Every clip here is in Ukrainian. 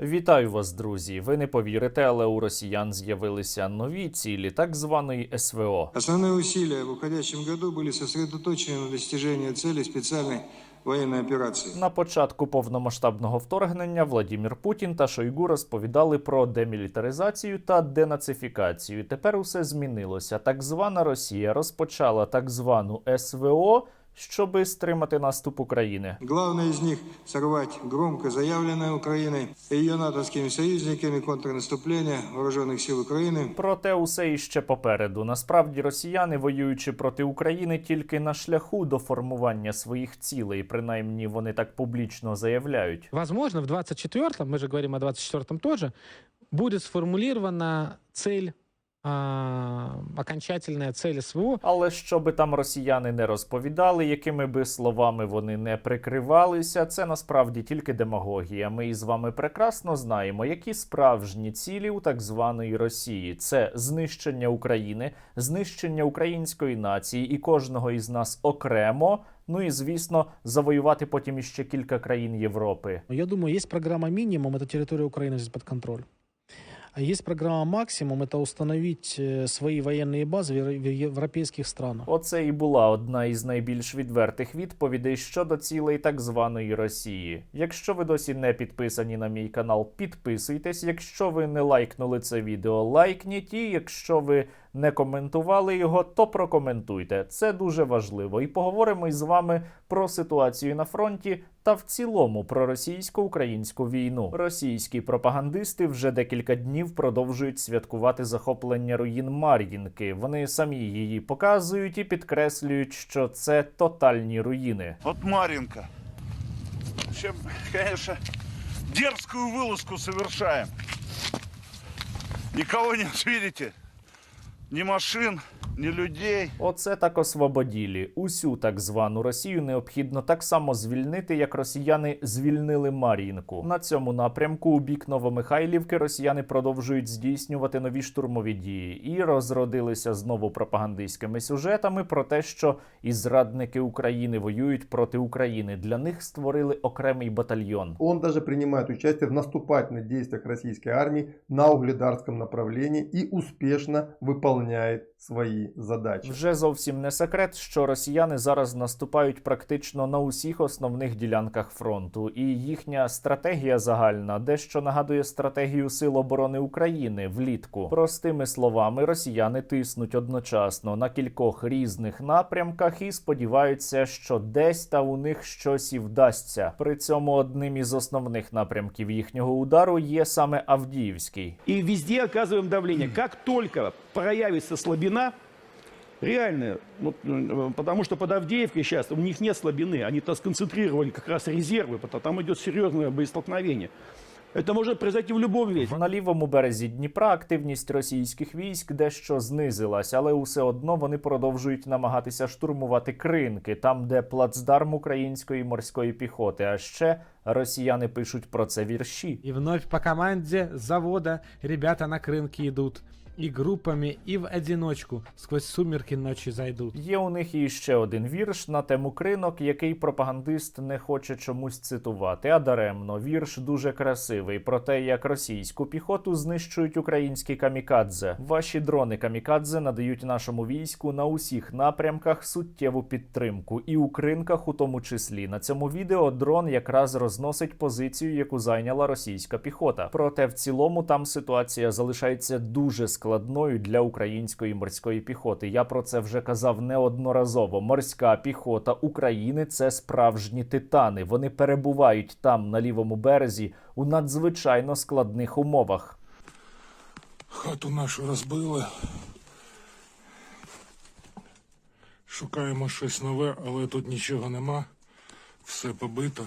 Вітаю вас, друзі. Ви не повірите, але у росіян з'явилися нові цілі так званої СВО. Основные усилия в уходящем году были сосредоточены на достижении цели специальной военной операции. На початку повномасштабного вторгнення Владімір Путін та Шойгу розповідали про демілітаризацію та денацифікацію. Тепер усе змінилося. Так звана Росія розпочала так звану СВО, щоби стримати наступ України. Главное из них – сорвать громко заявленное Украиной и ее натовскими союзниками контрнаступление вооруженных сил Украины Проте усе іще попереду. Насправді росіяни, воюючи проти України, тільки на шляху до формування своїх цілей, принаймні вони так публічно заявляють. Возможно, в 24-м, мы же говорим о 24-м тоже, будет сформулирована цель, а, окончательная цель СВО. Але що би там росіяни не розповідали, якими би словами вони не прикривалися, це насправді тільки демагогія. Ми із вами прекрасно знаємо, які справжні цілі у так званої Росії: це знищення України, знищення української нації і кожного із нас окремо. Ну і звісно, завоювати потім іще кілька країн Європи. Я думаю, есть программа минимум, это территория Украины взять под контроль. А есть программа максимум, это установить э, свои военные базы в евро- в европейских странах. Оце і була одна із найбільш відвертих відповідей щодо цілей так званої Росії. Якщо ви досі не підписані на мій канал, підписуйтесь. Якщо ви не лайкнули це відео, лайкніть. І якщо ви не коментували його, то прокоментуйте. Це дуже важливо. І поговоримо із вами про ситуацію на фронті та в цілому про російсько-українську війну. Російські пропагандисти вже декілька днів продовжують святкувати захоплення руїн Мар'їнки. Вони самі її показують і підкреслюють, що це тотальні руїни. Вот Маринка. Чем, конечно, дерзкую вылазку совершаем. Никого нет, видите? Ни машин, ни людей. Оце так освободілі. Усю так звану Росію необхідно так само звільнити, як росіяни звільнили Мар'їнку. На цьому напрямку у бік Новомихайлівки росіяни продовжують здійснювати нові штурмові дії і розродилися знову пропагандистськими сюжетами про те, що і зрадники України воюють проти України. Для них створили окремий батальйон. Он даже принимает участие в наступательных действиях российской армии на угледарском направлении и успешно выполняет свои задачи. Вже зовсім не секрет, що росіяни зараз наступають практично на усіх основних ділянках фронту, і їхня стратегія загальна дещо нагадує стратегію Сил оборони України влітку. Простими словами, росіяни тиснуть одночасно на кількох різних напрямках і сподіваються, що десь та у них щось і вдасться. При цьому одним із основних напрямків їхнього удару є саме Авдіївський. И везде оказываем давление. Как только проявится слабина, реальная, ну, э, потому что под Авдеевкой сейчас у них нет слабины, они-то сконцентрировали как раз резервы, потому там идет серьезное боестолкновение. Это может произойти в любом месте. На лівому березі Дніпра активність російських військ дещо знизилась, але усе одно вони продовжують намагатися штурмувати кринки, там, де плацдарм української морської піхоти. А ще росіяни пишуть про це вірші. И вновь по команде завода ребята на крынки идут. И группами, и в одиночку сквозь сумерки ночи зайдут. Є у них і ще один вірш на тему кринок, який пропагандист не хоче чомусь цитувати. А даремно вірш дуже красивий про те, як російську піхоту знищують українські камікадзе. Ваші дрони камікадзе надають нашому війську на усіх напрямках суттєву підтримку, і у кринках, у тому числі. На цьому відео дрон якраз розносить позицію, яку зайняла російська піхота. Проте в цілому там ситуація залишається дуже складною для української морської піхоти. Я про це вже казав неодноразово. Морська піхота України це справжні титани. Вони перебувають там на лівому березі у надзвичайно складних умовах. Хату нашу розбили. Шукаємо щось нове, але тут нічого нема. Все побито.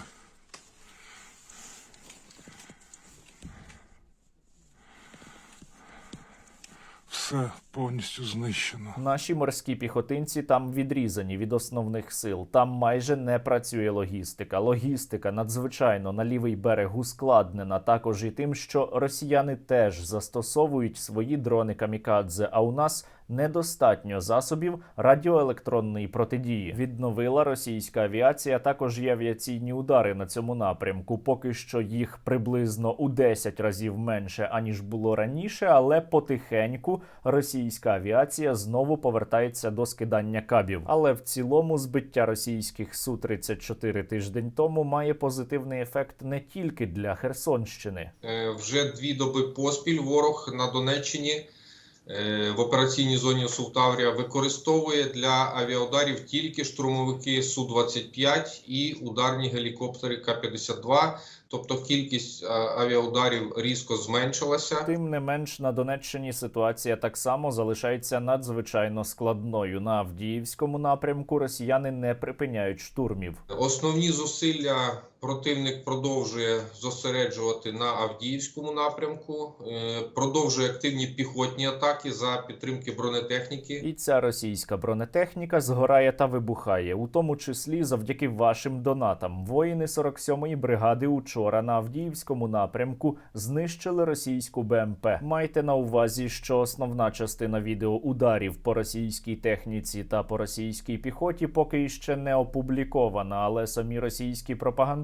Все повністю знищено. Наші морські піхотинці там відрізані від основних сил. Там майже не працює логістика. Логістика надзвичайно на лівий берег ускладнена. Також і тим, що росіяни теж застосовують свої дрони камікадзе. А у нас недостатньо засобів радіоелектронної протидії. Відновила російська авіація також і авіаційні удари на цьому напрямку. Поки що їх приблизно у 10 разів менше аніж було раніше, але потихеньку російська авіація знову повертається до скидання кабів. Але в цілому збиття російських су 34 тиждень тому має позитивний ефект не тільки для Херсонщини. Е, Вже дві доби поспіль ворог на Донеччині в операційній зоні Султаврія використовує для авіаударів тільки штурмовики Су-25 і ударні гелікоптери К-52. Тобто кількість е, авіаударів різко зменшилася. Тим не менш на Донеччині ситуація так само залишається надзвичайно складною. На Авдіївському напрямку росіяни не припиняють штурмів. Основні зусилля противник продовжує зосереджувати на Авдіївському напрямку, е, продовжує активні піхотні атаки за підтримки бронетехніки. І ця російська бронетехніка згорає та вибухає, у тому числі завдяки вашим донатам. Воїни 47-ї бригади учора на Авдіївському напрямку знищили російську БМП. Майте на увазі, що основна частина відео ударів по російській техніці та по російській піхоті поки іще не опублікована, але самі російські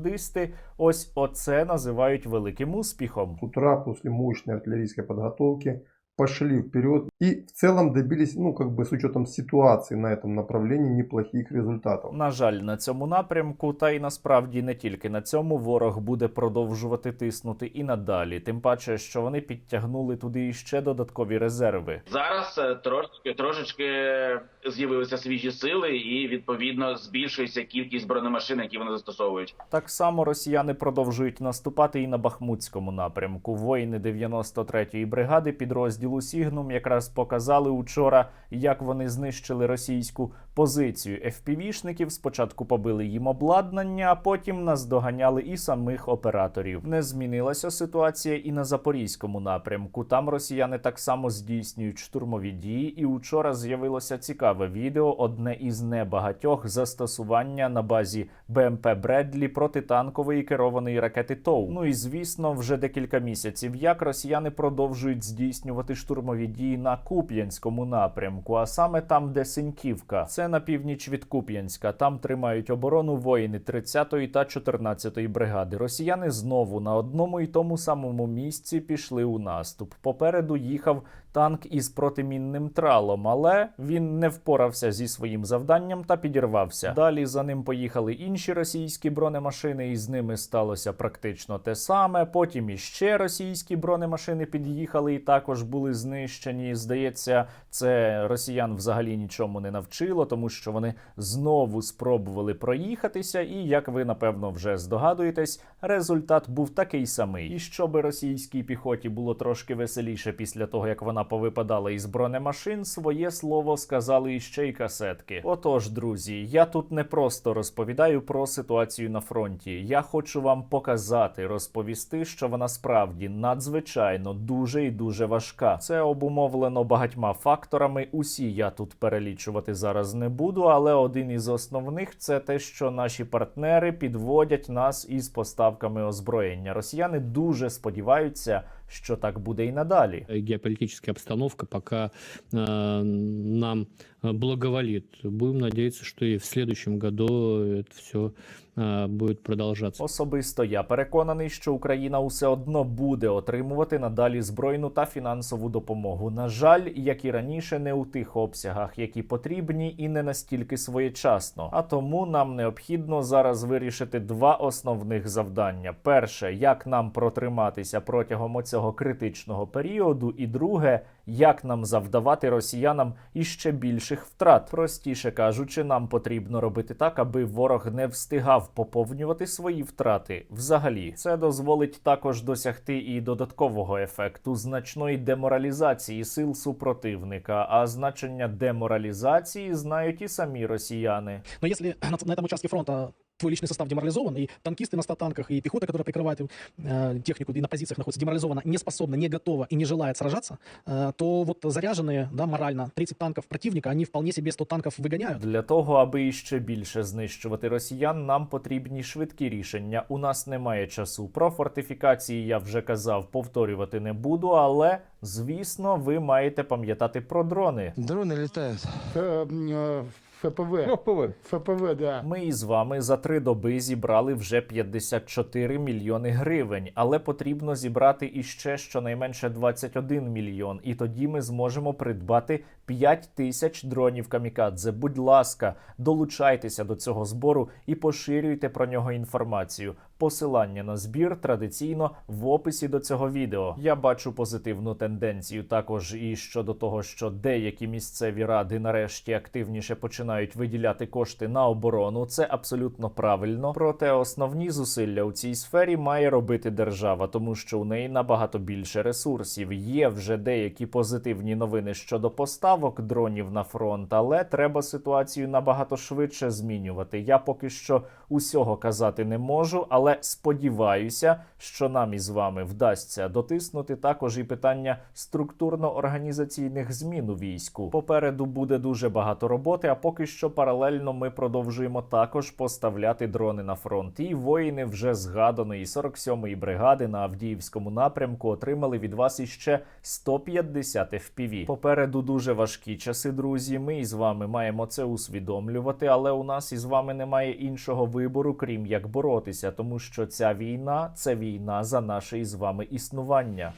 пропагандисти ось оце називають великим успіхом. Утра після мощної артилерійської підготовки пішли вперед и в целом добились, ну, как бы с учетом ситуации на этом направлении, неплохих результатов. На жаль, на цьому напрямку, та й насправді не тільки на цьому ворог буде продовжувати тиснути і надалі. Тим паче, що вони підтягнули туди іще додаткові резерви. Зараз е, трошечки трошечки з'явилися свіжі сили, і відповідно збільшується кількість бронемашин, які вони застосовують. Так само росіяни продовжують наступати і на Бахмутському напрямку. Воїни 93-ї бригади підрозділу Сігнум якраз показали учора, як вони знищили російську позицію FPV-шників. Спочатку побили їм обладнання, а потім наздоганяли і самих операторів. Не змінилася ситуація і на запорізькому напрямку. Там росіяни так само здійснюють штурмові дії. І учора з'явилося цікаве відео, одне із небагатьох застосування на базі БМП Бредлі протитанкової керованої ракети ТОУ. Ну і звісно, вже декілька місяців, як росіяни продовжують здійснювати штурмові дії на Куп'янському напрямку, а саме там, де Синьківка. Це на північ від Куп'янська. Там тримають оборону воїни 30-ї та 14-ї бригади. Росіяни знову на одному і тому самому місці пішли у наступ. Попереду їхав танк із протимінним тралом, але він не впорався зі своїм завданням та підірвався. Далі за ним поїхали інші російські бронемашини, і з ними сталося практично те саме. Потім іще російські бронемашини під'їхали і також були знищені. Здається, це росіян взагалі нічому не навчило, тому що вони знову спробували проїхатися. І як ви напевно вже здогадуєтесь, результат був такий самий. І щоб російській піхоті було трошки веселіше після того, як вона повипадала із бронемашин, своє слово сказали іще й касетки. Отож, друзі, я тут не просто розповідаю про ситуацію на фронті. Я хочу вам показати, розповісти, що вона справді надзвичайно дуже і дуже важка. Це обумовлено багатьма факторами. Усі я тут перелічувати зараз не буду, але один із основних це те, що наші партнери підводять нас із поставками озброєння. Росіяни дуже сподіваються, що так буде і надалі. геополитическая обстановка пока э, нам э, благоволит. Будем надеяться, что и в следующем году это все будет продолжаться. Особисто я переконаний, що Україна усе одно буде отримувати надалі збройну та фінансову допомогу. На жаль, як і раніше, не у тих обсягах, які потрібні, і не настільки своєчасно. А тому нам необхідно зараз вирішити два основних завдання: перше, як нам протриматися протягом оцього критичного періоду, і друге, як нам завдавати росіянам іще більших втрат. Простіше кажучи, нам потрібно робити так, аби ворог не встигав поповнювати свої втрати. Взагалі, це дозволить також досягти і додаткового ефекту значної деморалізації сил супротивника. А значення деморалізації знають і самі росіяни. Но если на, этом участке фронта твой личный состав деморализован, и танкисты на 100 танках, и пехота, которая прикрывает э, технику и на позициях находится, деморализована, не способна, не готова и не желает сражаться, э, то вот заряженные, да, морально, 30 танков противника, они вполне себе 100 танков выгоняют. Для того, аби іще більше знищувати росіян, нам потрібні швидкі рішення. У нас немає часу. Про фортифікації я вже казав, повторювати не буду, але звісно, ви маєте пам'ятати про дрони. Дроны летают. ФПВ. ФПВ. ФПВ, да. Ми із вами за три доби зібрали вже 54 мільйони гривень, але потрібно зібрати іще щонайменше 21 мільйон, і тоді ми зможемо придбати 5 тисяч дронів камікадзе. Будь ласка, долучайтеся до цього збору і поширюйте про нього інформацію. Посилання на збір традиційно в описі до цього відео. Я бачу позитивну тенденцію також і щодо того, що деякі місцеві ради нарешті активніше починають виділяти кошти на оборону. Це абсолютно правильно. Проте основні зусилля у цій сфері має робити держава, тому що у неї набагато більше ресурсів. Є вже деякі позитивні новини щодо поставок дронів на фронт, але треба ситуацію набагато швидше змінювати. Я поки що усього казати не можу, але сподіваюся, що нам із вами вдасться дотиснути також і питання структурно-організаційних змін у війську. Попереду буде дуже багато роботи. А поки що паралельно ми продовжуємо також поставляти дрони на фронт. І воїни вже згаданої 47-ї бригади на Авдіївському напрямку отримали від вас іще 150 FPV. Попереду дуже важкі часи, друзі. Ми із вами маємо це усвідомлювати, але у нас із вами немає іншого вибору, крім як боротися, що ця війна це війна за наше із вами існування.